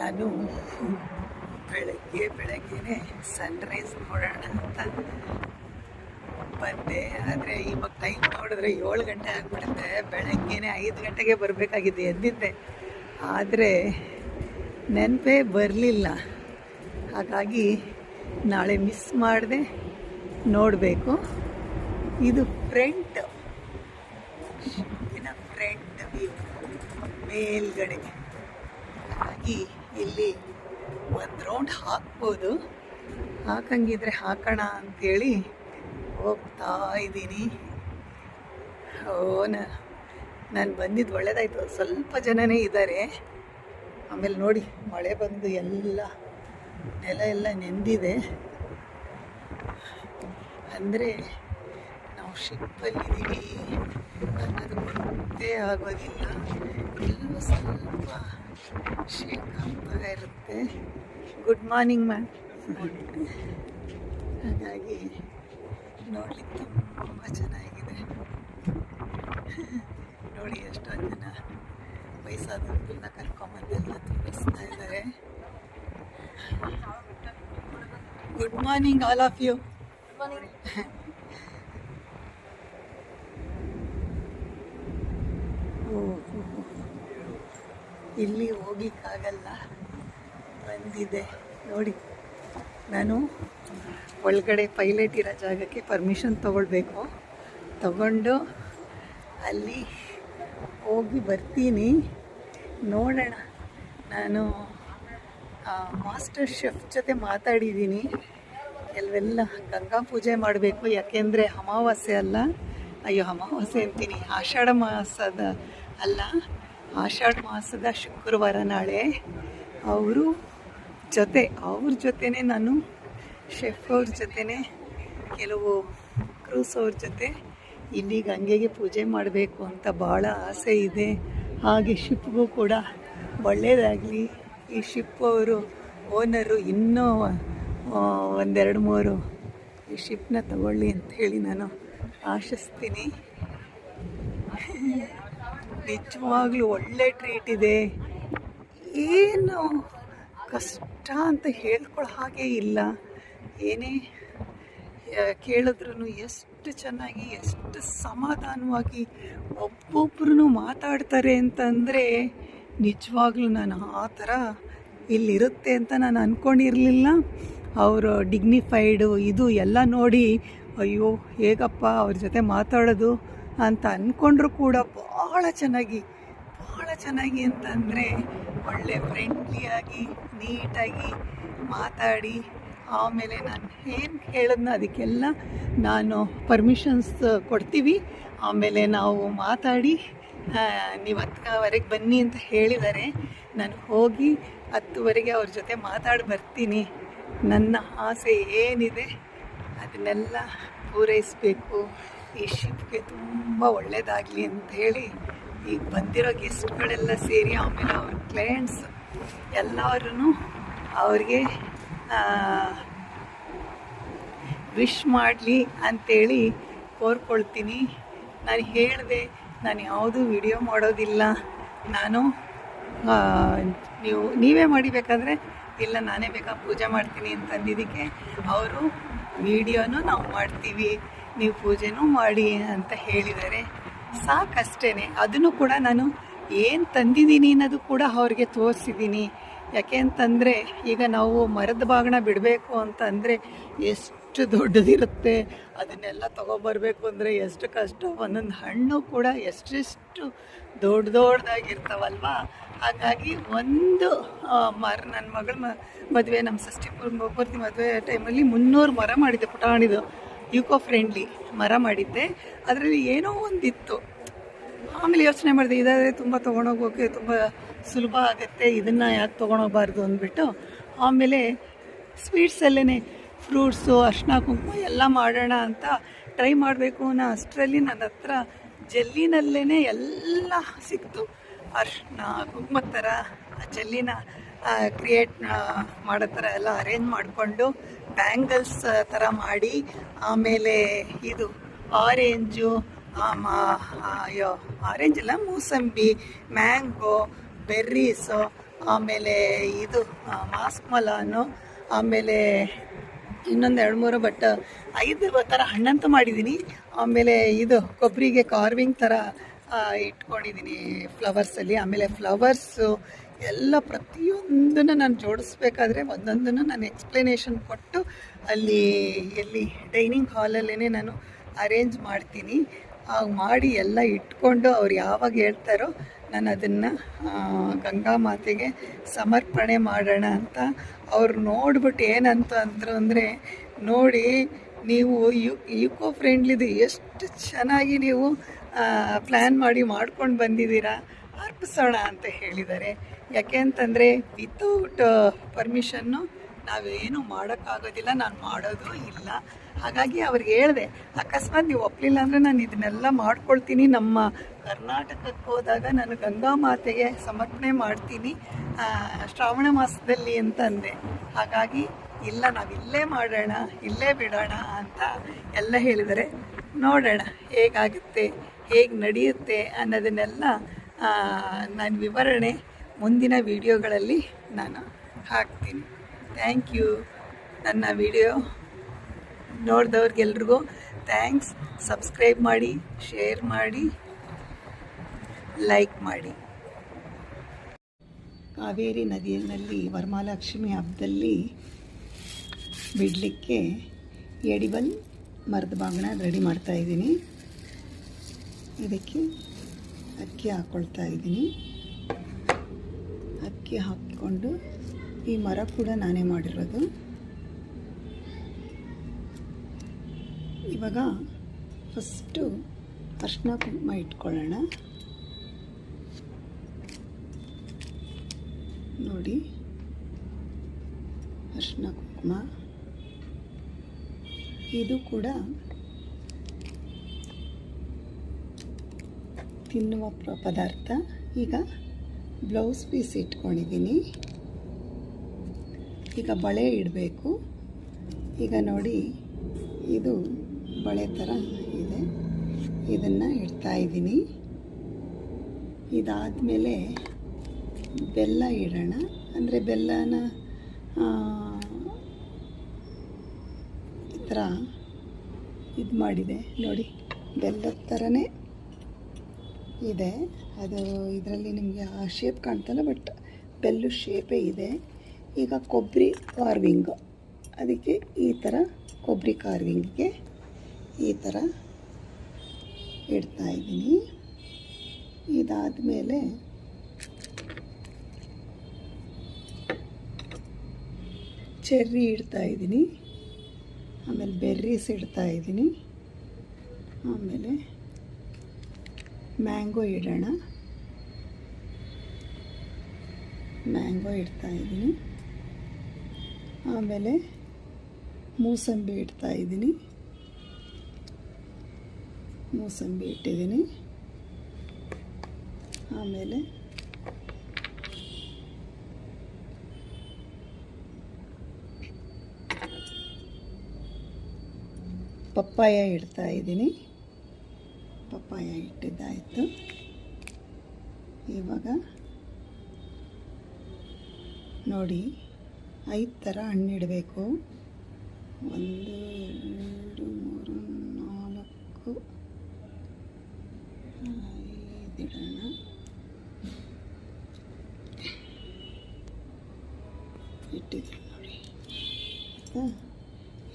ನಾನು ಬೆಳಗ್ಗೆ ಬೆಳಗ್ಗೆನೆ ಸನ್ರೈಸ್ ನೋಡೋಣ ಅಂತ ಬಂದೆ. ಆದರೆ ಇವಾಗ ಟೈಮ್ ನೋಡಿದ್ರೆ ಏಳು ಗಂಟೆ ಆಗಿಬಿಡುತ್ತೆ. ಬೆಳಗ್ಗೆನೆ ಐದು ಗಂಟೆಗೆ ಬರಬೇಕಾಗಿದೆ ಎಂದಿದ್ದೆ ಆದರೆ ನೆನಪೇ ಬರಲಿಲ್ಲ. ಹಾಗಾಗಿ ನಾಳೆ ಮಿಸ್ ಮಾಡದೆ ನೋಡಬೇಕು. ಇದು ಫ್ರಂಟ್ ಮೇಲ್ಗಡೆ. ಹಾಕಿ ಇಲ್ಲಿ ಒಂದು ರೌಂಡ್ ಹಾಕ್ಬೋದು. ಹಾಕಂಗಿದ್ರೆ ಹಾಕೋಣ ಅಂಥೇಳಿ ಹೋಗ್ತಾ ಇದ್ದೀನಿ. ಓ ನಾನು ಬಂದಿದ್ದು ಒಳ್ಳೇದಾಯ್ತು. ಸ್ವಲ್ಪ ಜನನೇ ಇದ್ದಾರೆ ಆಮೇಲೆ ನೋಡಿ, ಮಳೆ ಬಂದು ಎಲ್ಲ ನೆಲ ಎಲ್ಲ ನೆಂದಿದೆ. ಅಂದರೆ ಶಿಪ್ಪಲ್ಲಿದ್ದೀವಿ ಅನ್ನೋದು ಗೊತ್ತೇ ಆಗೋದಿಲ್ಲ. ಎಲ್ಲ ಸ್ವಲ್ಪ ಶೇಕ್ ಆಗ್ತಾ ಇರುತ್ತೆ. ಗುಡ್ ಮಾರ್ನಿಂಗ್ ಮ್ಯಾಮ್ ಹಾಗಾಗಿ ನೋಡಲಿಕ್ಕೆ ತುಂಬ ಚೆನ್ನಾಗಿದೆ. ನೋಡಿ ಎಷ್ಟೊಂದು ಜನ ವಯಸ್ಸಾದವ್ರನ್ನ ಕರ್ಕೊಂಬಂದೆಲ್ಲ ತೋರಿಸ್ತಾ ಇದ್ದಾರೆ. Good morning all of you ಇಲ್ಲಿ ಹೋಗ್ಲಿಕ್ಕಾಗಲ್ಲ ಬಂದಿದೆ. ನೋಡಿ, ನಾನು ಒಳಗಡೆ ಪೈಲಟ್ ಇರೋ ಜಾಗಕ್ಕೆ ಪರ್ಮಿಷನ್ ತಗೊಳ್ಬೇಕು. ತಗೊಂಡು ಅಲ್ಲಿ ಹೋಗಿ ಬರ್ತೀನಿ. ನೋಡೋಣ. ನಾನು ಮಾಸ್ಟರ್ ಶೆಫ್ ಜೊತೆ ಮಾತಾಡಿದ್ದೀನಿ. ಕೆಲವೆಲ್ಲ ಗಂಗಾ ಪೂಜೆ ಮಾಡಬೇಕು. ಯಾಕೆಂದರೆ ಅಮಾವಾಸ್ಯೆ ಅಲ್ಲ. ಅಯ್ಯೋ, ಅಮಾವಾಸ್ಯೆ ಅಂತೀನಿ. ಆಷಾಢ ಮಾಸದ ಅಲ್ಲ. ಆಷಾಢ ಮಾಸದ ಶುಕ್ರವಾರ ನಾಳೆ ಅವರು ಜೊತೆ, ಅವ್ರ ಜೊತೆನೇ ನಾನು ಶೆಫ್ ಅವ್ರ ಜೊತೆನೇ, ಕೆಲವು ಕ್ರೂಸ್ ಅವ್ರ ಜೊತೆ ಇಲ್ಲಿ ಗಂಗೆಗೆ ಪೂಜೆ ಮಾಡಬೇಕು ಅಂತ ಭಾಳ ಆಸೆ ಇದೆ. ಹಾಗೆ ಶಿಪ್ಗೂ ಕೂಡ ಒಳ್ಳೆಯದಾಗಲಿ ಈ ಶಿಪ್ ಅವರು ಓನರು ಇನ್ನೂ ಒಂದೆರಡು ಮೂರು ಈ ಶಿಪ್ನ ತಗೊಳ್ಳಿ ಅಂತ ಹೇಳಿ ನಾನು ಆಶಿಸ್ತೀನಿ. ನಿಜವಾಗ್ಲೂ ಒಳ್ಳೆ ಟ್ರೀಟ್ ಇದೆ. ಏನು ಕಷ್ಟ ಅಂತ ಹೇಳ್ಕೊಳ್ಳೋ ಹಾಗೆ ಇಲ್ಲ. ಏನೇ ಕೇಳಿದ್ರೂ ಎಷ್ಟು ಚೆನ್ನಾಗಿ, ಎಷ್ಟು ಸಮಾಧಾನವಾಗಿ ಒಬ್ಬೊಬ್ರು ಮಾತಾಡ್ತಾರೆ ಅಂತಂದರೆ ನಿಜವಾಗ್ಲೂ ನಾನು ಆ ಥರ ಇಲ್ಲಿರುತ್ತೆ ಅಂತ ನಾನು ಅಂದ್ಕೊಂಡಿರಲಿಲ್ಲ ಅವರು ಡಿಗ್ನಿಫೈಡು ಇದು ಎಲ್ಲ ನೋಡಿ, ಅಯ್ಯೋ, ಹೇಗಪ್ಪ ಅವ್ರ ಜೊತೆ ಮಾತಾಡೋದು. ಅಂತ ಅಂದ್ಕೊಂಡ್ರು ಕೂಡ ಭಾಳ ಚೆನ್ನಾಗಿ ಭಾಳ ಚೆನ್ನಾಗಿ ಅಂತಂದರೆ ಒಳ್ಳೆ ಫ್ರೆಂಡ್ಲಿಯಾಗಿ ನೀಟಾಗಿ ಮಾತಾಡಿ, ಆಮೇಲೆ ನಾನು ಏನು ಹೇಳಿದ್ನ ಅದಕ್ಕೆಲ್ಲ ನಾನು ಪರ್ಮಿಷನ್ಸ್ ಕೊಡ್ತೀವಿ. ಆಮೇಲೆ ನಾವು ಮಾತಾಡಿ ನೀವು ಹತ್ತುವರೆಗೆ ಬನ್ನಿ ಅಂತ ಹೇಳಿದ್ದಾರೆ ನಾನು ಹೋಗಿ ಹತ್ತುವರೆಗೆ ಅವ್ರ ಜೊತೆ ಮಾತಾಡಿ ಬರ್ತೀನಿ. ನನ್ನ ಆಸೆ ಏನಿದೆ ಅದನ್ನೆಲ್ಲ ಪೂರೈಸಬೇಕು. ಈ ಶಿಪ್ಗೆ ತುಂಬ ಒಳ್ಳೆಯದಾಗಲಿ ಅಂತ ಹೇಳಿ ಈಗ ಬಂದಿರೋ ಗೆಸ್ಟ್ಗಳೆಲ್ಲ ಸೇರಿ, ಆಮೇಲೆ ಅವ್ರ ಕ್ಲೈಂಟ್ಸ್ ಎಲ್ಲರೂ ಅವ್ರಿಗೆ ವಿಶ್ ಮಾಡಲಿ ಅಂಥೇಳಿ ಕೋರ್ಕೊಳ್ತೀನಿ. ನಾನು ಹೇಳಿದೆ, ನಾನು ಯಾವುದೂ ವಿಡಿಯೋ ಮಾಡೋದಿಲ್ಲ. ನಾನು ನೀವು, ನೀವೇ ಮಾಡಿಬೇಕಾದ್ರೆ ಇಲ್ಲ ನಾನೇ ಬೇಕಾ ಪೂಜೆ ಮಾಡ್ತೀನಿ ಅಂತಂದಿದ್ದಕ್ಕೆ, ಅವರು ವಿಡಿಯೋನೂ ನಾವು ಮಾಡ್ತೀವಿ. ನೀವು ಪೂಜೆನೂ ಮಾಡಿ ಅಂತ ಹೇಳಿದ್ದಾರೆ ಸಾಕಷ್ಟೇ ಅದನ್ನು ಕೂಡ ನಾನು ಏನು ತಂದಿದ್ದೀನಿ ಅನ್ನೋದು ಕೂಡ ಅವ್ರಿಗೆ ತೋರಿಸಿದ್ದೀನಿ. ಯಾಕೆ ಅಂತಂದರೆ, ಈಗ ನಾವು ಮರದ ಬಾಗಣ ಬಿಡಬೇಕು ಅಂತ ಅಂದರೆ ಎಷ್ಟು ದೊಡ್ಡದಿರುತ್ತೆ. ಅದನ್ನೆಲ್ಲ ತೊಗೊಬರ್ಬೇಕು ಅಂದರೆ ಎಷ್ಟು ಕಷ್ಟ. ಒಂದೊಂದು ಹಣ್ಣು ಕೂಡ ಎಷ್ಟೆಷ್ಟು ದೊಡ್ಡ ದೊಡ್ಡದಾಗಿರ್ತಾವಲ್ವ? ಹಾಗಾಗಿ ಒಂದು ಮರ ನನ್ನ ಮಗಳ ಮದುವೆ ನಮ್ಮ ಷಷ್ಠಿ ಪೂರ್ತಿ ಮದುವೆ ಟೈಮಲ್ಲಿ ಮುನ್ನೂರು ಮರ ಮಾಡಿದ್ದೆ ಪುಟಾಣಿದು. ಯುಕೋ ಫ್ರೆಂಡ್ಲಿ ಮರ ಮಾಡಿದ್ದೆ. ಅದರಲ್ಲಿ ಏನೋ ಒಂದಿತ್ತು. ಆಮೇಲೆ ಯೋಚನೆ ಮಾಡಿದೆ, ಇದಾದರೆ ತುಂಬ ತೊಗೊಂಡೋಗೋಕೆ ತುಂಬ ಸುಲಭ ಆಗುತ್ತೆ, ಇದನ್ನು ಯಾಕೆ ತೊಗೊಂಡೋಗಬಾರ್ದು ಅಂದ್ಬಿಟ್ಟು. ಆಮೇಲೆ ಸ್ವೀಟ್ಸಲ್ಲೇ ಫ್ರೂಟ್ಸು, ಅರ್ಶಿನ ಕುಂಕುಮ ಎಲ್ಲ ಮಾಡೋಣ ಅಂತ ಟ್ರೈ ಮಾಡಬೇಕು ಅನ್ನೋ ಅಷ್ಟರಲ್ಲಿ ನನ್ನ ಹತ್ರ ಜಲ್ಲಿನಲ್ಲೇ ಎಲ್ಲ ಸಿಕ್ತು. ಅರ್ಶಿನ ಕುಂಕುಮ ಥರ ಆ ಜಲ್ಲಿನ ಕ್ರಿಯೇಟ್ ಮಾಡೋ ಥರ ಎಲ್ಲ ಅರೇಂಜ್ ಮಾಡಿಕೊಂಡು ಬ್ಯಾಂಗಲ್ಸ್ ಥರ ಮಾಡಿ, ಆಮೇಲೆ ಇದು ಆರೆಂಜು ಅಯ್ಯೋ ಆರೆಂಜ್ ಅಲ್ಲ, ಮೂಸಂಬಿ ಮ್ಯಾಂಗೋ ಬೆರ್ರೀಸು ಆಮೇಲೆ ಇದು ಮಾಸ್ಕ್ ಮಲಾನು ಆಮೇಲೆ ಇನ್ನೊಂದು ಎರಡು ಮೂರು ಬಟ್ ಐದು ಥರ ಹಣ್ಣಂತೂ ಮಾಡಿದ್ದೀನಿ ಆಮೇಲೆ ಇದು ಕೊಬ್ಬರಿಗೆ ಕಾರ್ವಿಂಗ್ ಥರ ಇಟ್ಕೊಂಡಿದ್ದೀನಿ ಫ್ಲವರ್ಸಲ್ಲಿ ಆಮೇಲೆ ಫ್ಲವರ್ಸು ಎಲ್ಲ ಪ್ರತಿಯೊಂದನ್ನು ನಾನು ಜೋಡಿಸ್ಬೇಕಾದ್ರೆ ಒಂದೊಂದನ್ನು ನಾನು ಎಕ್ಸ್ಪ್ಲನೇಷನ್ ಕೊಟ್ಟು ಅಲ್ಲಿ, ಎಲ್ಲಿ ಡೈನಿಂಗ್ ಹಾಲಲ್ಲೇ ನಾನು ಅರೇಂಜ್ ಮಾಡ್ತೀನಿ. ಆಗ ಮಾಡಿ ಎಲ್ಲ ಇಟ್ಕೊಂಡು ಅವ್ರು ಯಾವಾಗ ಹೇಳ್ತಾರೋ ನಾನು ಅದನ್ನು ಗಂಗಾ ಮಾತೆಗೆ ಸಮರ್ಪಣೆ ಮಾಡೋಣ ಅಂತ ಅವ್ರು ನೋಡ್ಬಿಟ್ಟು ಏನಂತ ಅಂದರು ಅಂದರೆ ನೋಡಿ ನೀವು ಯು ಯುಕೋ ಫ್ರೆಂಡ್ಲಿದು ಎಷ್ಟು ಚೆನ್ನಾಗಿ ನೀವು ಪ್ಲ್ಯಾನ್ ಮಾಡಿ ಮಾಡ್ಕೊಂಡು ಬಂದಿದ್ದೀರಾ, ಅರ್ಪಿಸೋಣ ಅಂತ ಹೇಳಿದ್ದಾರೆ. ಯಾಕೆ ಅಂತಂದರೆ ವಿತೌಟ್ ಪರ್ಮಿಷನ್ನು ನಾವೇನು ಮಾಡೋಕ್ಕಾಗೋದಿಲ್ಲ, ನಾನು ಮಾಡೋದು ಇಲ್ಲ. ಹಾಗಾಗಿ ಅವ್ರಿಗೆ ಹೇಳಿದೆ, ಅಕಸ್ಮಾತ್ ನೀವು ಒಪ್ಪಲಿಲ್ಲ ಅಂದರೆ ನಾನು ಇದನ್ನೆಲ್ಲ ಮಾಡ್ಕೊಳ್ತೀನಿ. ನಮ್ಮ ಕರ್ನಾಟಕಕ್ಕೆ ಹೋದಾಗ ನಾನು ಗಂಗಾ ಮಾತೆಗೆ ಸಮರ್ಪಣೆ ಮಾಡ್ತೀನಿ ಶ್ರಾವಣ ಮಾಸದಲ್ಲಿ ಅಂತಂದೆ. ಹಾಗಾಗಿ ಇಲ್ಲ, ನಾವು ಇಲ್ಲೇ ಮಾಡೋಣ, ಇಲ್ಲೇ ಬಿಡೋಣ ಅಂತ ಎಲ್ಲ ಹೇಳಿದರೆ ನೋಡೋಣ ಹೇಗಾಗುತ್ತೆ, ಹೇಗೆ ನಡೆಯುತ್ತೆ ಅನ್ನೋದನ್ನೆಲ್ಲ ನಾನು ವಿವರಣೆ ಮುಂದಿನ ವಿಡಿಯೋಗಳಲ್ಲಿ ನಾನು ಹಾಕ್ತೀನಿ. ಥ್ಯಾಂಕ್ ಯು ನನ್ನ ವಿಡಿಯೋ ನೋಡಿದವ್ರಿಗೆಲ್ರಿಗೂ ಥ್ಯಾಂಕ್ಸ್ ಸಬ್ಸ್ಕ್ರೈಬ್ ಮಾಡಿ ಶೇರ್ ಮಾಡಿ ಲೈಕ್ ಮಾಡಿ. ಕಾವೇರಿ ನದಿಯಲ್ಲಿ ವರಮಾಲಕ್ಷ್ಮಿ ಹಬ್ಬದಲ್ಲಿ ಬಿಡಲಿಕ್ಕೆ ಎಡಿಬಲ್ ಮರದ ಬಾಗಿಣ ರೆಡಿ ಮಾಡ್ತಾಯಿದ್ದೀನಿ ಇದಕ್ಕೆ ಅಕ್ಕಿ ಹಾಕ್ಕೊಳ್ತಾ ಇದ್ದೀನಿ. ಅಕ್ಕಿ ಹಾಕಿಕೊಂಡು ಈ ಮರ ಕೂಡ ನಾನೇ ಮಾಡಿರೋದು. ಇವಾಗ ಫಸ್ಟು ಅರ್ಶಿನ ಕುಂಕುಮ ಇಟ್ಕೊಳ್ಳೋಣ. ನೋಡಿ. ಅರ್ಶಿನ ಕುಂಕುಮ. ಇದು ಕೂಡ ತಿನ್ನುವ ಪದಾರ್ಥ. ಈಗ ಬ್ಲೌಸ್ ಪೀಸ್ ಇಟ್ಕೊಂಡಿದ್ದೀನಿ. ಈಗ ಬಳೆ ಇಡಬೇಕು. ಈಗ ನೋಡಿ, ಇದು ಬಳೆ ಥರ ಇದೆ. ಇದನ್ನು ಇಡ್ತಾ ಇದ್ದೀನಿ. ಇದಾದಮೇಲೆ ಬೆಲ್ಲ ಇಡೋಣ. ಅಂದರೆ ಬೆಲ್ಲನ ಈ ಥರ ಇದು ಮಾಡಿದೆ. ನೋಡಿ, ಬೆಲ್ಲದ ಥರನೇ ಇದೆ. ಅದು ಇದರಲ್ಲಿ ನಿಮಗೆ ಆ ಶೇಪ್ ಕಾಣ್ತಲ್ಲ ಬಟ್ ಬೆಲ್ಲು ಶೇಪೇ ಇದೆ. ಈಗ ಕೊಬ್ಬರಿ ಕಾರ್ವಿಂಗ್ ಅದಕ್ಕೆ ಈ ಥರ ಕೊಬ್ಬರಿ ಕಾರ್ವಿಂಗ್ಗೆ ಈ ಥರ ಇಡ್ತಾ ಇದ್ದೀನಿ. ಇದಾದಮೇಲೆ ಚೆರ್ರಿ ಇಡ್ತಾ ಇದ್ದೀನಿ. ಆಮೇಲೆ ಬೆರ್ರೀಸ್ ಇಡ್ತಾ ಇದ್ದೀನಿ. ಆಮೇಲೆ ಮ್ಯಾಂಗೋ ಇಡೋಣ. ಮ್ಯಾಂಗೋ ಇಡ್ತಾ ಇದ್ದೀನಿ. ಆಮೇಲೆ ಮೂಸಂಬಿ ಇಡ್ತಾ ಇದ್ದೀನಿ. ಮೂಸಂಬಿ ಇಟ್ಟಿದ್ದೀನಿ. ಆಮೇಲೆ ಪಪ್ಪಾಯ ಇಡ್ತಾ ಪಪ್ಪಾಯ ಇಟ್ಟಿದ್ದಾಯಿತು. ಇವಾಗ ನೋಡಿ, ಐದು ಥರ ಹಣ್ಣಿಡಬೇಕು. ಒಂದು, ಎರಡು, ಮೂರು, ನಾಲ್ಕು ಐದಿಡೋಣ ಇಟ್ಟಿದ್ದೀನಿ ನೋಡಿ. ಆಯಿತಾ?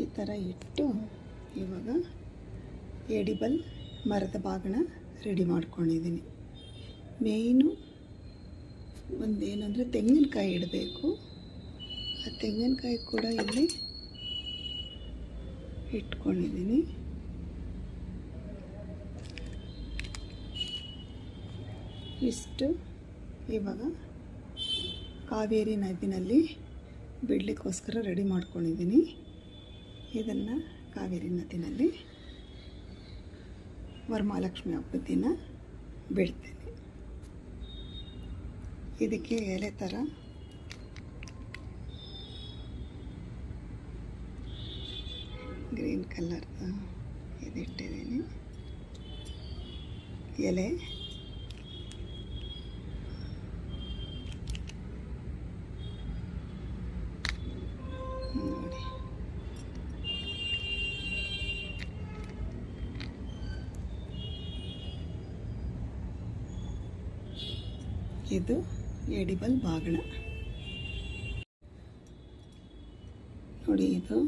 ಈ ಥರ ಇಟ್ಟು ಇವಾಗ ಎಡಿಬಲ್ ಮರದ ಭಾಗನ ರೆಡಿ ಮಾಡ್ಕೊಂಡಿದ್ದೀನಿ. ಮೇಯ್ನು ಒಂದೇನಂದರೆ ತೆಂಗಿನಕಾಯಿ ಇಡಬೇಕು. ಆ ತೆಂಗಿನಕಾಯಿ ಕೂಡ ಇಲ್ಲಿ ಇಟ್ಕೊಂಡಿದ್ದೀನಿ. ಇಷ್ಟು ಇವಾಗ ಕಾವೇರಿ ನದಿನಲ್ಲಿ ಬಿಡಲಿಕ್ಕೋಸ್ಕರ ರೆಡಿ ಮಾಡ್ಕೊಂಡಿದ್ದೀನಿ. ಇದನ್ನು ಕಾವೇರಿ ನದಿನಲ್ಲಿ. ವರಮಹಾಲಕ್ಷ್ಮಿ ಹಬ್ಬದ ದಿನ ಇದಕ್ಕೆ ಎಲೆ ಥರ ಗ್ರೀನ್ ಕಲರ್ ಇದಿಟ್ಟಿದ್ದೀನಿ. ಎಲೆ ಇದು ಎಡಿಬಲ್ ಬಾಗಣ. ನೋಡಿ ಇದು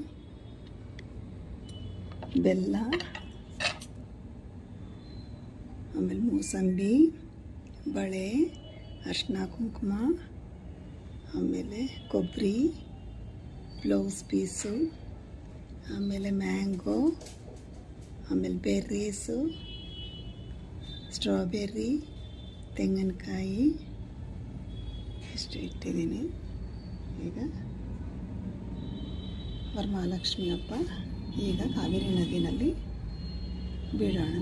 ಬೆಲ್ಲ, ಆಮೇಲೆ ಮೂಸಂಬಿ, ಬಳೆ ಅರ್ಶಿನ ಕುಂಕುಮ, ಆಮೇಲೆ ಕೊಬ್ಬರಿ, ಬ್ಲೌಸ್ ಪೀಸು, ಆಮೇಲೆ ಮ್ಯಾಂಗೋ, ಆಮೇಲೆ ಬೆರ್ರೀಸು, ಸ್ಟ್ರಾಬೆರ್ರಿ, ತೆಂಗಿನಕಾಯಿ. ಇಷ್ಟು ಇಟ್ಟಿದ್ದೀನಿ. ಈಗ ವರಮಹಾಲಕ್ಷ್ಮಿ ಹಬ್ಬ. ಈಗ ಕಾವೇರಿ ನದಿನಲ್ಲಿ ಬೀಳೋಣ.